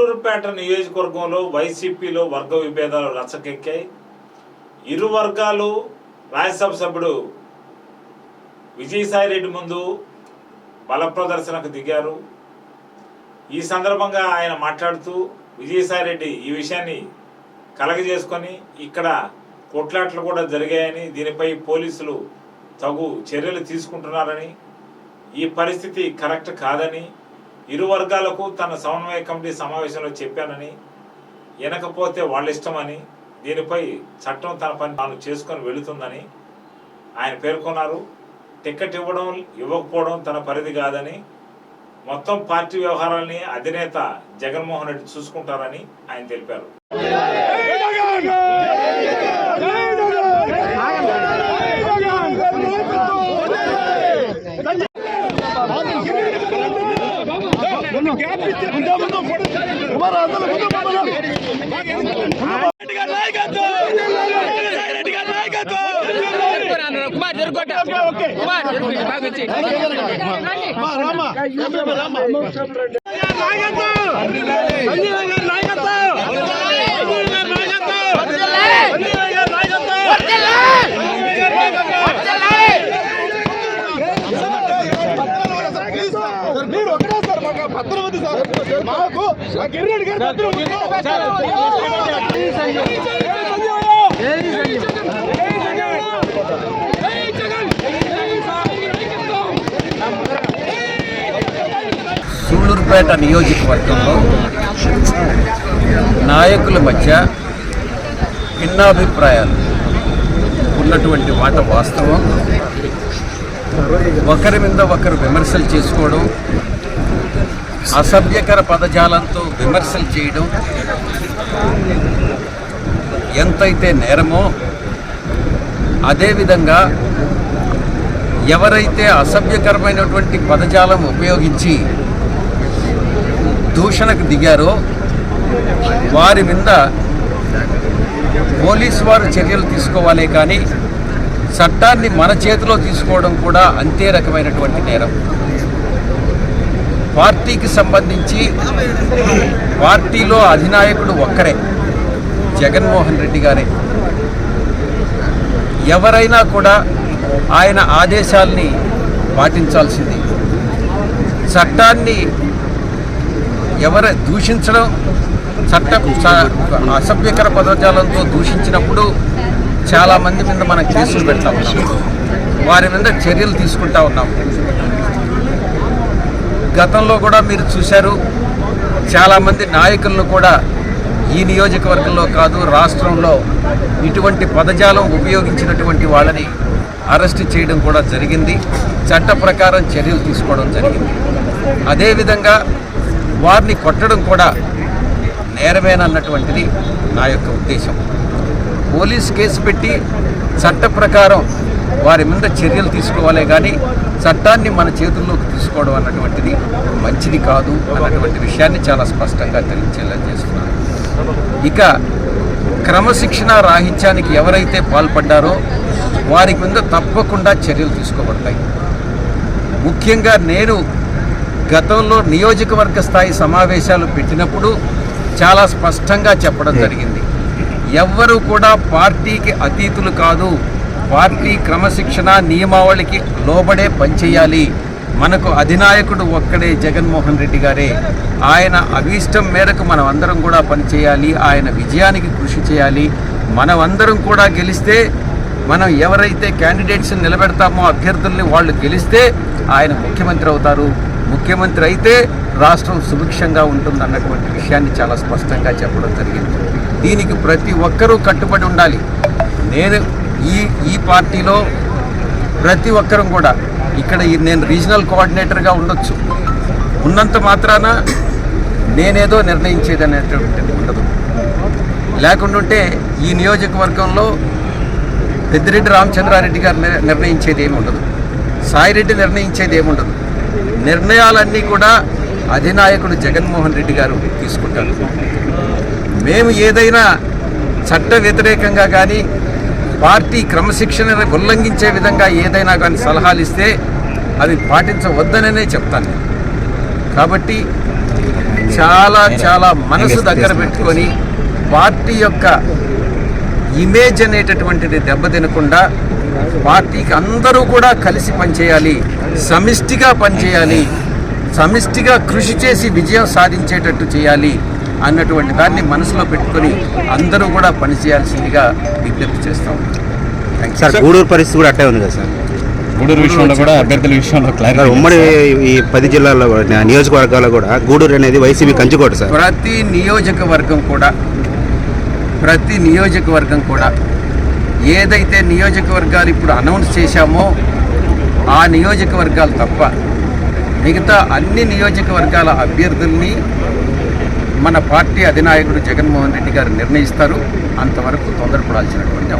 సూళ్ళూరుపేట నియోజకవర్గంలో వైసీపీలో వర్గ విభేదాలు రచ్చకెక్కాయి. ఇరు వర్గాలు రాజ్యసభ సభ్యుడు విజయసాయిరెడ్డి ముందు బల ప్రదర్శనకు దిగారు. ఈ సందర్భంగా ఆయన మాట్లాడుతూ విజయసాయిరెడ్డి ఈ విషయాన్ని కలగజేసుకొని ఇక్కడ కొట్లాట్లు కూడా జరిగాయని దీనిపై పోలీసులు తగు చర్యలు తీసుకుంటున్నారని ఈ పరిస్థితి కరెక్ట్ కాదని ఇరు వర్గాలకు తన సమన్వయ కమిటీ సమావేశంలో చెప్పానని వినకపోతే వాళ్ళ ఇష్టమని దీనిపై చట్టం తన పని తాను చేసుకొని వెళుతుందని ఆయన పేర్కొన్నారు. టికెట్ ఇవ్వడం ఇవ్వకపోవడం తన పరిధి కాదని మొత్తం పార్టీ వ్యవహారాల్ని అధినేత జగన్మోహన్ రెడ్డి చూసుకుంటారని ఆయన తెలిపారు. కుమార్ జరుగుకోట కుమార్ బాగా వచ్చి మీరు సార్ మాకు భద్రం ఉంది సార్ మాకు ఆ గిరిరెడ్డి గారు భద్రం ఉంది. సూళ్ళూరుపేట నియోజకవర్గంలో నాయకుల మధ్య భిన్నాభిప్రాయాలు ఉన్నటువంటి మాట వాస్తవం ఒకరి మీద ఒకరు విమర్శలు చేసుకోవడం అసభ్యకర పదజాలంతో విమర్శలు చేయడం ఎంతైతే నేరమో అదేవిధంగా ఎవరైతే అసభ్యకరమైనటువంటి పదజాలం ఉపయోగించి దూషణకు దిగారో వారి మీద పోలీసు వారు చర్యలు తీసుకోవాలే కానీ చట్టాన్ని మన చేతిలో తీసుకోవడం కూడా అంతే రకమైనటువంటి నేరం. పార్టీకి సంబంధించి పార్టీలో అధినాయకుడు ఒక్కరే జగన్మోహన్ రెడ్డి గారే. ఎవరైనా కూడా ఆయన ఆదేశాల్ని పాటించాల్సింది. చట్టాన్ని ఎవరు దూషించడం చట్ట అసభ్యకర పదజాలంతో దూషించినప్పుడు చాలామంది మీద మనం కేసులు పెడతా ఉన్నాం. వారి మీద చర్యలు తీసుకుంటా ఉన్నాం. గతంలో కూడా మీరు చూశారు చాలామంది నాయకులను కూడా ఈ నియోజకవర్గంలో కాదు రాష్ట్రంలో ఇటువంటి పదజాలం ఉపయోగించినటువంటి వాళ్ళని అరెస్ట్ చేయడం కూడా జరిగింది. చట్ట ప్రకారం చర్యలు తీసుకోవడం జరిగింది. అదేవిధంగా వారిని కొట్టడం కూడా నేరమేనన్నటువంటిది నా యొక్క ఉద్దేశం. పోలీస్ కేసు పెట్టి చట్ట ప్రకారం వారి మీద చర్యలు తీసుకోవాలే కానీ చట్టాన్ని మన చేతుల్లోకి తీసుకోవడం అన్నటువంటిది మంచిది కాదు అన్నటువంటి విషయాన్ని చాలా స్పష్టంగా తెలియచేలా చేస్తున్నాను ఇక క్రమశిక్షణ రాహిత్యానికి ఎవరైతే పాల్పడ్డారో వారి మీద తప్పకుండా చర్యలు తీసుకోబడతాయి. ముఖ్యంగా నేను గతంలో నియోజకవర్గ స్థాయి సమావేశాలు పెట్టినప్పుడు చాలా స్పష్టంగా చెప్పడం జరిగింది. ఎవ్వరూ కూడా పార్టీకి అతీతులు కాదు పార్టీ క్రమశిక్షణ నియమావళికి లోబడే పనిచేయాలి మనకు అధినాయకుడు ఒక్కడే జగన్మోహన్ రెడ్డి గారే. ఆయన అభీష్టం మేరకు మనం అందరం కూడా పనిచేయాలి ఆయన విజయానికి కృషి చేయాలి. మనమందరం కూడా గెలిస్తే మనం ఎవరైతే క్యాండిడేట్స్ నిలబెడతామో అభ్యర్థుల్ని వాళ్ళు గెలిస్తే ఆయన ముఖ్యమంత్రి అవుతారు. ముఖ్యమంత్రి అయితే రాష్ట్రం సుభిక్షంగా ఉంటుంది అన్నటువంటి విషయాన్ని చాలా స్పష్టంగా చెప్పడం జరిగింది. దీనికి ప్రతి ఒక్కరూ కట్టుబడి ఉండాలి. నేను ఈ ఈ పార్టీలో ప్రతి ఒక్కరం కూడా ఇక్కడ ఈ- నేను రీజనల్ కోఆర్డినేటర్గా ఉండొచ్చు. ఉన్నంత మాత్రాన నేనేదో నిర్ణయించేది అనేటువంటిది ఉండదు. లేకుండుంటే ఈ నియోజకవర్గంలో పెద్దిరెడ్డి రామచంద్రారెడ్డి గారు నిర్ణయించేది ఏమి ఉండదు. సాయిరెడ్డి నిర్ణయించేది ఏముండదు నిర్ణయాలన్నీ కూడా అధినాయకుడు జగన్మోహన్ రెడ్డి గారు తీసుకుంటారు. మేము ఏదైనా చట్ట వ్యతిరేకంగా కానీ పార్టీ క్రమశిక్షణ ఉల్లంఘించే విధంగా ఏదైనా కానీ సలహాలు ఇస్తే అవి పాటించవద్దననే చెప్తాను నేను. కాబట్టి చాలా చాలా మనసు దగ్గర పెట్టుకొని పార్టీ యొక్క ఇమేజ్ అనేటటువంటిది దెబ్బతినకుండా పార్టీకి అందరూ కూడా కలిసి పనిచేయాలి సమిష్టిగా పనిచేయాలి సమిష్టిగా కృషి చేసి విజయం సాధించేటట్టు చేయాలి అన్నటువంటి దాన్ని మనసులో పెట్టుకొని అందరూ కూడా పనిచేయాల్సిందిగా విజ్ఞప్తి చేస్తాం సార్ గూడూరు పరిస్థితి కూడా అట్టే ఉంది కదా సార్? గూడూరు విషయంలో కూడా అభ్యర్థుల విషయంలో క్లారిటీ ఉమ్మడి ఈ పది జిల్లాల్లో కూడా, నియోజకవర్గాల్లో కూడా గూడూరు అనేది వైసీపీ కంచుకోట సార్. ప్రతి నియోజకవర్గం కూడా ప్రతి నియోజకవర్గం కూడా ఏదైతే నియోజకవర్గాలు ఇప్పుడు అనౌన్స్ చేశామో ఆ నియోజకవర్గాలు తప్ప మిగతా అన్ని నియోజకవర్గాల అభ్యర్థుల్ని మన పార్టీ అధినాయకుడు జగన్మోహన్ రెడ్డి గారు నిర్ణయిస్తారు. అంతవరకు తొందరపడాల్సినటువంటి